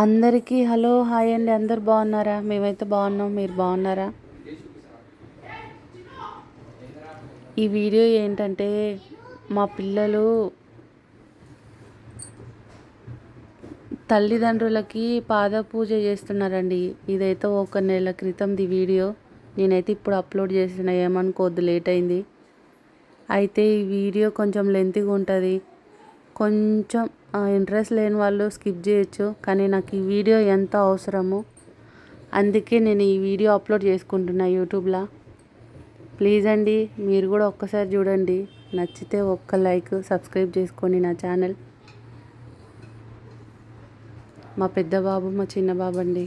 అందరికీ hello hi అండి. అందరు బాగున్నారా? మేమైతే బాగున్నాం. మీరు బాగున్నారా? ఈ వీడియో ఏంటంటే మా పిల్లలు తల్లిదండ్రులకి పాదపూజ చేస్తున్నారండి. ఇదైతే ఒక నెల క్రితంది వీడియో. నేనైతే ఇప్పుడు అప్లోడ్ చేసిన ఏమనుకోవద్దు లేట్ అయింది. అయితే ఈ వీడియో కొంచెం లెంతిగా ఉంటుంది కొంచెం ఇంట్రెస్ట్ లేని వాళ్ళు స్కిప్ చేయొచ్చు కానీ నాకు ఈ వీడియో ఎంత అవసరమో అందుకే నేను ఈ వీడియో అప్లోడ్ చేసుకుంటున్నా యూట్యూబ్లో ప్లీజ్ అండి మీరు కూడా ఒక్కసారి చూడండి. నచ్చితే ఒక్క లైక్ సబ్స్క్రైబ్ చేసుకోండి నా ఛానల్ మా పెద్ద బాబు మా చిన్న బాబు అండి.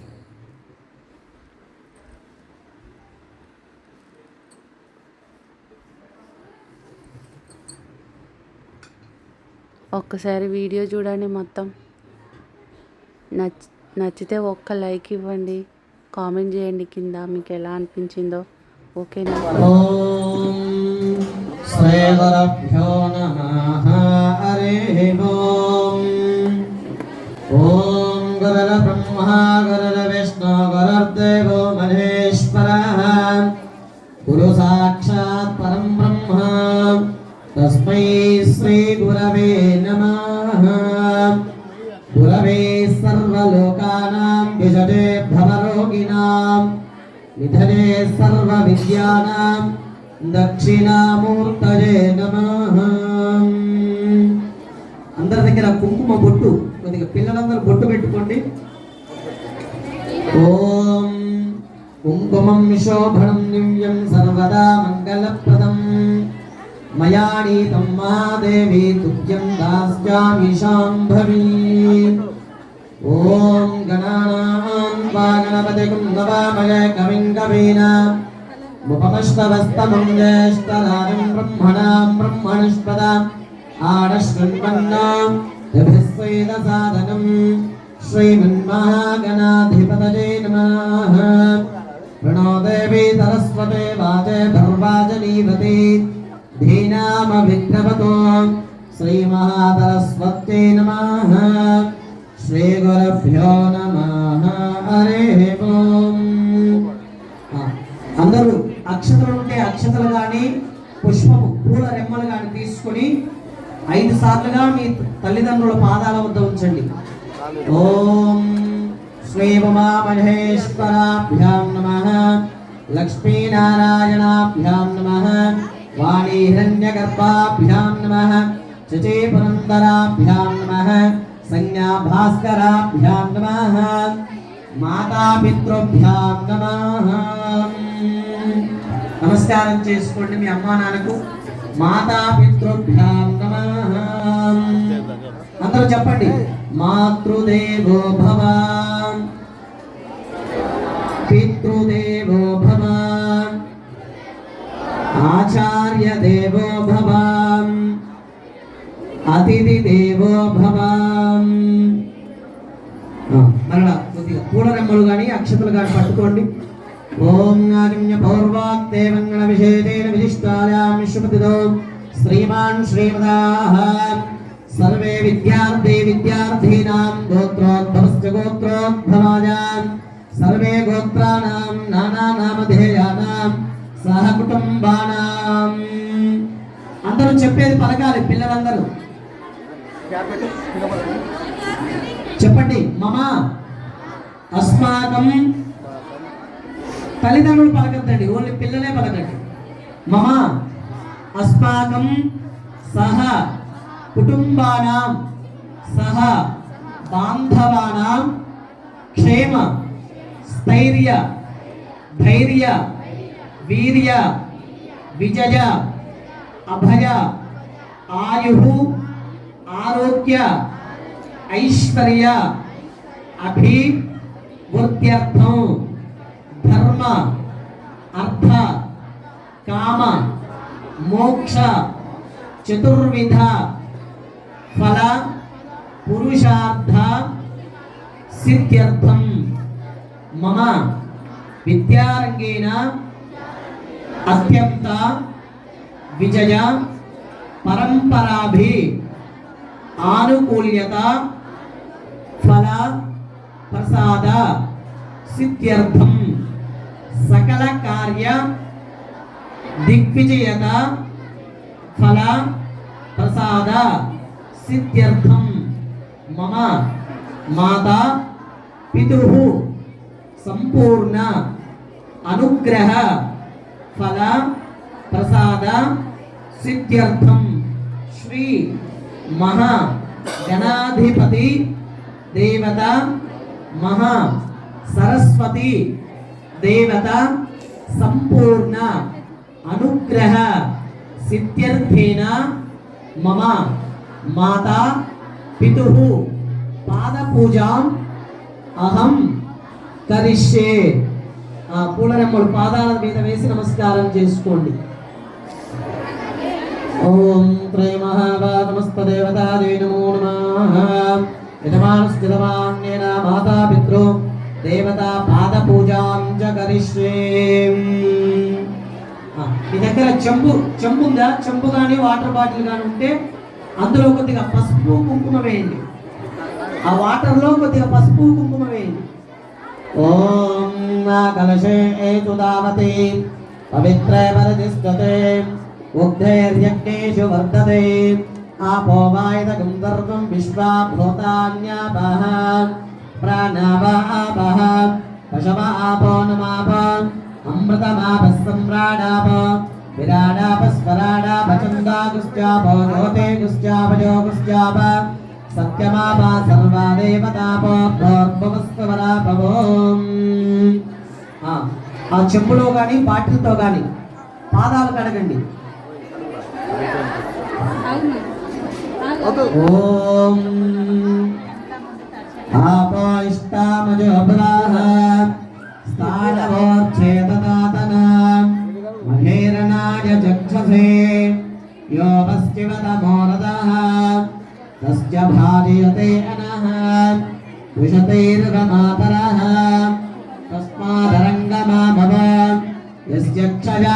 ఒక్కసారి వీడియో చూడండి మొత్తం. నచ్ నచ్చితే ఒక్క లైక్ ఇవ్వండి. కామెంట్ చేయండి కింద మీకు ఎలా అనిపించిందో. ఓకేనా? ఓం. బ్రహ్మ सर्वविद्यानां దక్షిణామూర్తయే నమః అందరి దగ్గర కుంకుమ బొట్టు కొద్దిగా పిల్లలందరూ బొట్టు పెట్టుకోండి ఓం కుంకుమం శోభనం నివ్యం సర్వదా మంగళప్రదం మయా నీతం మహాదేవి తుభ్యం దాస్యామి శాంభవీ ఓం గణానాం వా గణపతిం నవామయ కవిం కవీనా ముపమష్టవస్తమం జ్యేష్ఠరాజం బ్రహ్మణాం బ్రహ్మణస్పద ఆడశృణ్వన్నాం యభిస్వేద సాధనం శ్రీమన్మహాగణాధిపతయే నమః ప్రణో దేవి సరస్వతే వాచే భర్వాజనీవతి ధీనామ విఘ్నవతో శ్రీమహాసరస్వత్యై నమః శ్రీగురుభ్యో నమః హరి ఓం ఆ, అందరూ అక్షతలు ఉంటే అక్షతలు కానీ పుష్పము పూల రెమ్మలు కానీ తీసుకొని ఐదు సార్లుగా మీ తల్లిదండ్రుల పాదాల వద్ద ఉంచండి. ఓం శ్రీ ఉమామహేశ్వరాభ్యాం నమ లక్ష్మీనారాయణాభ్యాం నమ వాణీ హిరణ్యగర్భాభ్యాం నమ శచీ పురందరాభ్యాం నమ సంజ్ఞా భాస్కరాభ్యాం నమ మాతాపితృభ్యాం నమ. నమస్కారం చేసుకోండి మీ అమ్మా నాన్నకు. మాతాపితృభ్యాం నమ. అందరూ చెప్పండి. మాతృదేవో భవ. పితృదేవో భవ. ఆచార్య దేవో భవ. అతిథి దేవో భవ మరలా కొద్దిగా పూలరెమ్మలు కానీ అక్షతలు కానీ పట్టుకోండి. ఓం ఆదిమ్య పౌర్వాక్తేవంగణ విశేషేణ విశిష్టాయాం విశ్వపతిదో శ్రీమాన్ శ్రీమదాః సర్వే విద్యార్థి విద్యార్థీనాం గోత్రోద్భవశ్చ గోత్రోద్భవాయాం సర్వే గోత్రాణాం నానా నామధేయానాం అందరూ చెప్పేది పలకాలి పిల్లలందరూ. చెప్పండి మమ. అస్మాకం తల్లిదండ్రులు పలకద్దండి ఓన్లీ పిల్లలే పలకండి మమ అస్మాకం సహ కుటుంబానాం సహ బాంధవానాం క్షేమ స్థైర్య ధైర్య వీర్య విజయ అభయ ఆయు ఆరోగ్య ఐశ్వర్య అభి ధర్మ అర్థ కామ మోక్ష చతుర్విధ ఫల పురుషార్థ సిద్ధ్యర్థం. మమ విద్యారంగేణ అత్యంత విజయ పరంపరాభి ఆనుకూల్యత ఫల ప్రసాద సిద్ధ్యర్థం. సకల కార్య దిగ్విజయత ఫల ప్రసాద సిద్ధ్యర్థం. మమ మాత పితృ సంపూర్ణ అనుగ్రహ ఫల ప్రసాద సిద్ధ్యర్థం. శ్రీ మహా గణాధిపతి దేవత మహా సరస్వతి దేవత సంపూర్ణ అనుగ్రహ సిద్ధ్యర్థేన మమ మాతా పితు పాదపూజాం అహం కరిష్యే. ఆ పూలరెమ్మలు పాదాల మీద వేసి నమస్కారం చేసుకోండి. ఓం త్రయ మహావాగమస్తదేవతాదే నమో నమః. యజమానశ్చితమాన్యేన మాతా పితృ దేవతా పాద పూజాం చ మీ దగ్గర చెంబు చెంబు ఉందా చెంబు కానీ వాటర్ బాటిల్ కానీ ఉంటే అందులో కొద్దిగా పసుపు కుంకుమ వేయండి. ఆ వాటర్లో కొద్దిగా పసుపు కుంకుమ వేయండి. ఓం నా కలశే ఏతుదావతి పవిత్రే వరదిష్టతే ఉగ్ధైర్యజ్ఞేషు వర్ధతే. ఆపో విశ్వాభూతాన్యాపహ ప్రాణవాపహ విశ్వా ఆపో నమాప అమృతమాప సమ్రాడాప విరాడాప స్వరాడాప చందాగుశ్చాప గుశ్చాప సత్యమాప సర్వా దేవతాపో భోర్భవస్వరాపవోం ఆ, చెంబులో కానీ బాటిల్తో కానీ పాదాలు కడగండి ఓం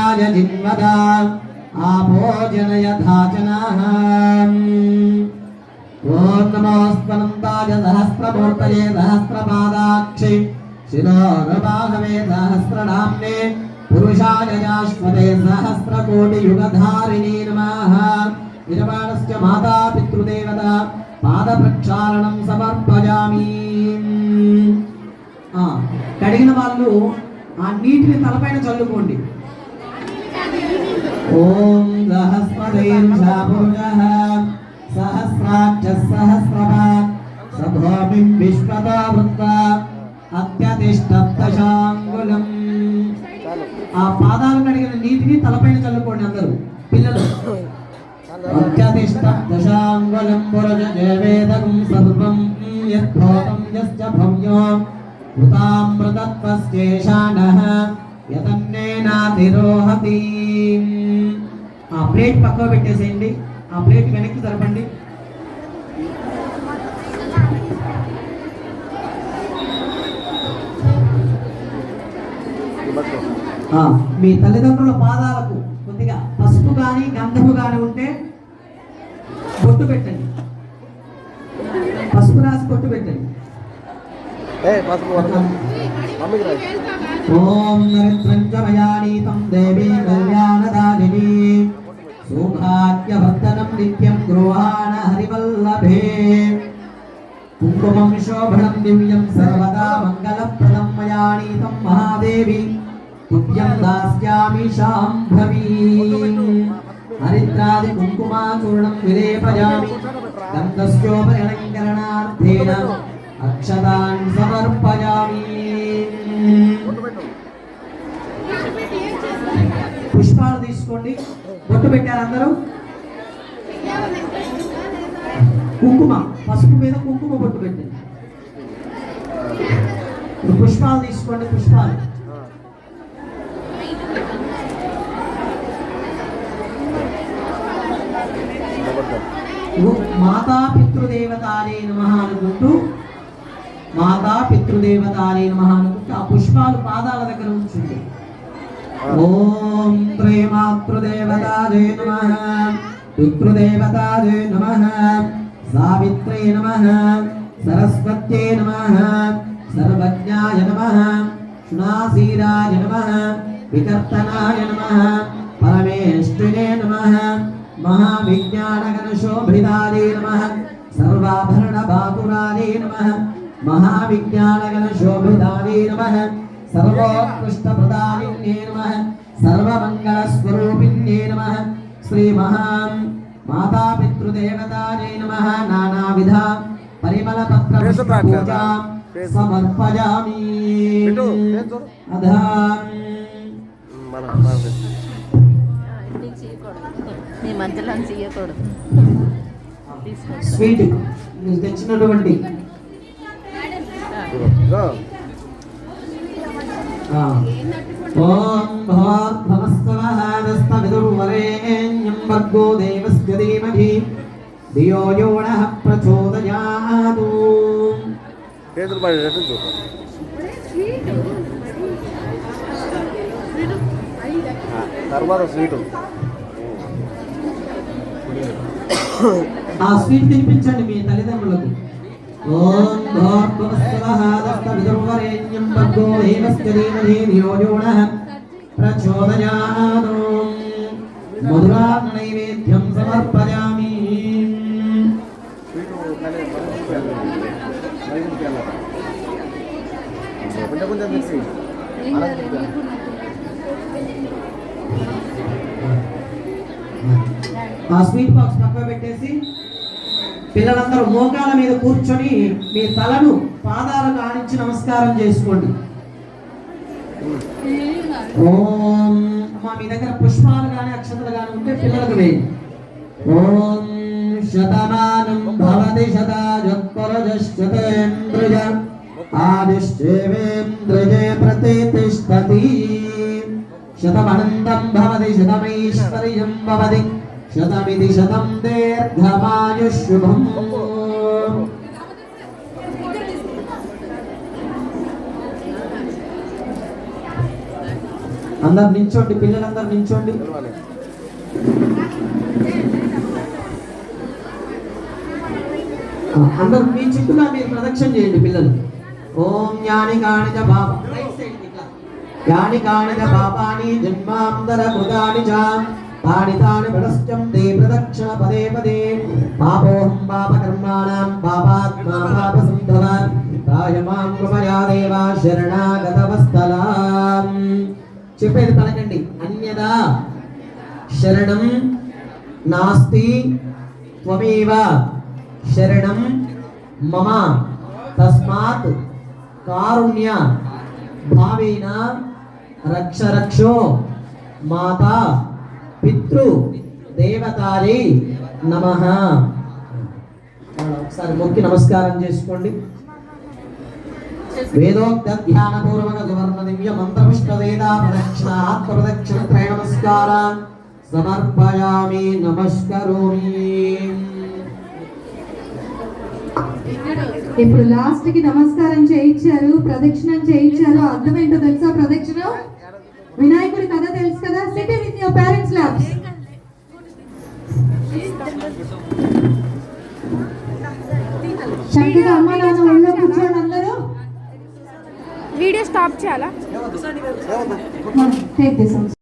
క్షయాయ జిన్వద ఆపో జనయథాచనాః ఓం నమోస్వనంతాయ సహస్రమూర్తయే సహస్రపాదాక్షి. శిరోరబాహవే సహస్రనామ్నే. పురుషాయ శాశ్వతే సహస్రకోటియుగధారిణీ నమః. యజమానస్య మాతా పితృదేవత. పాదప్రక్షాళనం సమర్పయామి. ఆ, కడిగిన వాళ్ళు ఆ నీటిని తలపైన చల్లుకోండి. ఓం సహస్రదేంశాపురుషः సహస్రాక్ష సహస్రపాత్ సభోమిం విశ్వతా వృత్త అత్యతిష్టప్తశాంగులం ఆ పాదాలు కడిగిన నీటిని తలపైన చల్లుకోండి అందరూ పిల్లలు. అత్యతిష్టప్తశాంగులం పురజ జయవేదకం సర్వం యద్భూతం యశ్చ భవ్యో. ఉతామృతత్వస్యేషాణః యతన్నేనాతిరోహతి ఆ ప్లేట్ పక్కకు పెట్టేసేయండి. ఆ ప్లేట్ వెనక్కి జరపండి మీ తల్లిదండ్రుల పాదాలకు కొద్దిగా పసుపు కానీ గంధము కానీ ఉంటే బొట్టు పెట్టండి. పసుపు రాసి బొట్టు పెట్టండి. పసుపు మమ్మీకి ఓం నరిత్రంచమయానీతం దేవీ కళ్యాణదాయిని సౌభాగ్యవర్ధనం నిత్యం గృహాణ హరివల్లభే కుంకుమం శోభనం దివ్యం సర్వదా మంగళప్రదం మయానీతం మహాదేవి పుణ్యం దాస్యామి శాంభవీ హరిద్రాది కుంకుమాచూర్ణం విలేపయామి గంధస్యోపరిణంకరణార్థేన అక్షతాన్ సమర్పయామి పుష్పాలు తీసుకోండి. బొట్టు పెట్టారు అందరూ. కుంకుమ పసుపు మీద కుంకుమ బొట్టు పెట్టండి. పుష్పాలు తీసుకోండి పుష్పాలు. మాతా పితృదేవతారే నమ అనుకుంటూ మాతా పితృదేవతారే నమ అనుకుంటూ ఆ పుష్పాలు పాదాల దగ్గర ఉంచుంది ఓం త్రైమాతృదేవతాదే నమ పితృదేవతాదే నమ సావిత్రే నమ సరస్వత్యే నమ సర్వజ్ఞాయ నమ సునాసీరాయ నమ వికర్తనాయ నమ పరమేష్ఠినే నమ మహావిజ్ఞానగణశోభితాదే నమ సర్వాభరణ బాకురాదే నమ మహావిజ్ఞానగణశోభితాదే నమ సర్వోత్కృష్ట ప్రదాయిన్యే నమ సర్వమంగళ స్వరూపిణ్యే నమ శ్రీ మహాన్ మాతా పితృదేవతాయే నమ నానావిధ పరిమళ పత్ర సమర్పయామి స్వీట్ తెచ్చినటువంటి ఓం భవాద్భవస్తవహాదస్తవిదుర్వరేణ్యం భర్గో దేవస్య ధీమహి ధియో యో నః ప్రచోదయాతు చేతులు పడేటట్టు చూడు తర్వాత స్వీటు ఆ. స్వీట్ తినిపించండి మీ తల్లిదండ్రులకు ఓం భోర్భవస్తవహాదస్తవిదుర్వరేణ్యం భర్గో దేవస్య ధీమహి ధియో యో నః ప్రచోదయాతు మధురా నైవేద్యం సమర్పయామి స్వీటు కానీ మైసూర్కి వెళ్ళాలి. కొంచెం కొంచెం తెచ్చి ఆ స్వీట్ బాక్స్ పక్కన పెట్టేసి పిల్లలందరూ మోకాల మీద కూర్చొని మీ తలను పాదాలకు ఆనించి నమస్కారం చేసుకోండి. ఓం. అమ్మా మీ దగ్గర పుష్పాలు కానీ అక్షతలు కానీ ఉంటే పిల్లలకు వేయండి ఓం శతమానం భవతి శతాజత్పరజశ్చతేంద్రియ ఆదిశ్చేవేంద్రియే ప్రతిష్టతి. శతమనంతం భవతి శతమైశ్వర్యం భవతి. శతమితి శతం దీర్ఘమాయుష్శుభం అందరు నించోండి పిల్లలందరూ నించోండి నిలవాలి. అందరూ మీ చుట్టూగా మీరు ప్రదక్షిణ చేయండి పిల్లలు. ఓం జ్ఞాని కాణిజ బాబా రైట్ సైడ్ ఇట్లా. యాని కాణిజ బాబాని జన్మాంతర కృతాని చ తాని తాని ప్రదశ్చం తే ప్రదక్షిణ పదే పదే. పాపోహం పాపకర్మాణం పాపాత్మా పాప సంధవ తాయమాం కృపయా దేవా శరణాగతవస్థలాం. చెప్పేది పలకండి. అన్యదా శరణం నాస్తి త్వమేవ శరణం మమ తస్మాత్ కారుణ్య భావేన రక్ష రక్షో మాతా పితృ దేవతారి నమ. ఒకసారి మొక్కి నమస్కారం చేసుకోండి. వేదోక్త ధ్యాన పూర్వక సువర్ణ దివ్య మంత్రపుష్ప వేద ప్రదక్షిణ ఆత్మ ప్రదక్షిణ త్రయ నమస్కార సమర్పయామి నమస్కరోమి. ఇప్పుడు లాస్ట్కి నమస్కారం చేయించారు ప్రదక్షిణం చేయించారు. అర్థం ఏంటో తెలుసా ప్రదక్షిణం? వినాయకుడి కథ తెలుసు కదా? Sit with your parents laps చక్కగా అమ్మ నాన్న ఒళ్ళో కూర్చోండి అందరూ. వీడియో స్టాప్ చేయాలా? Take this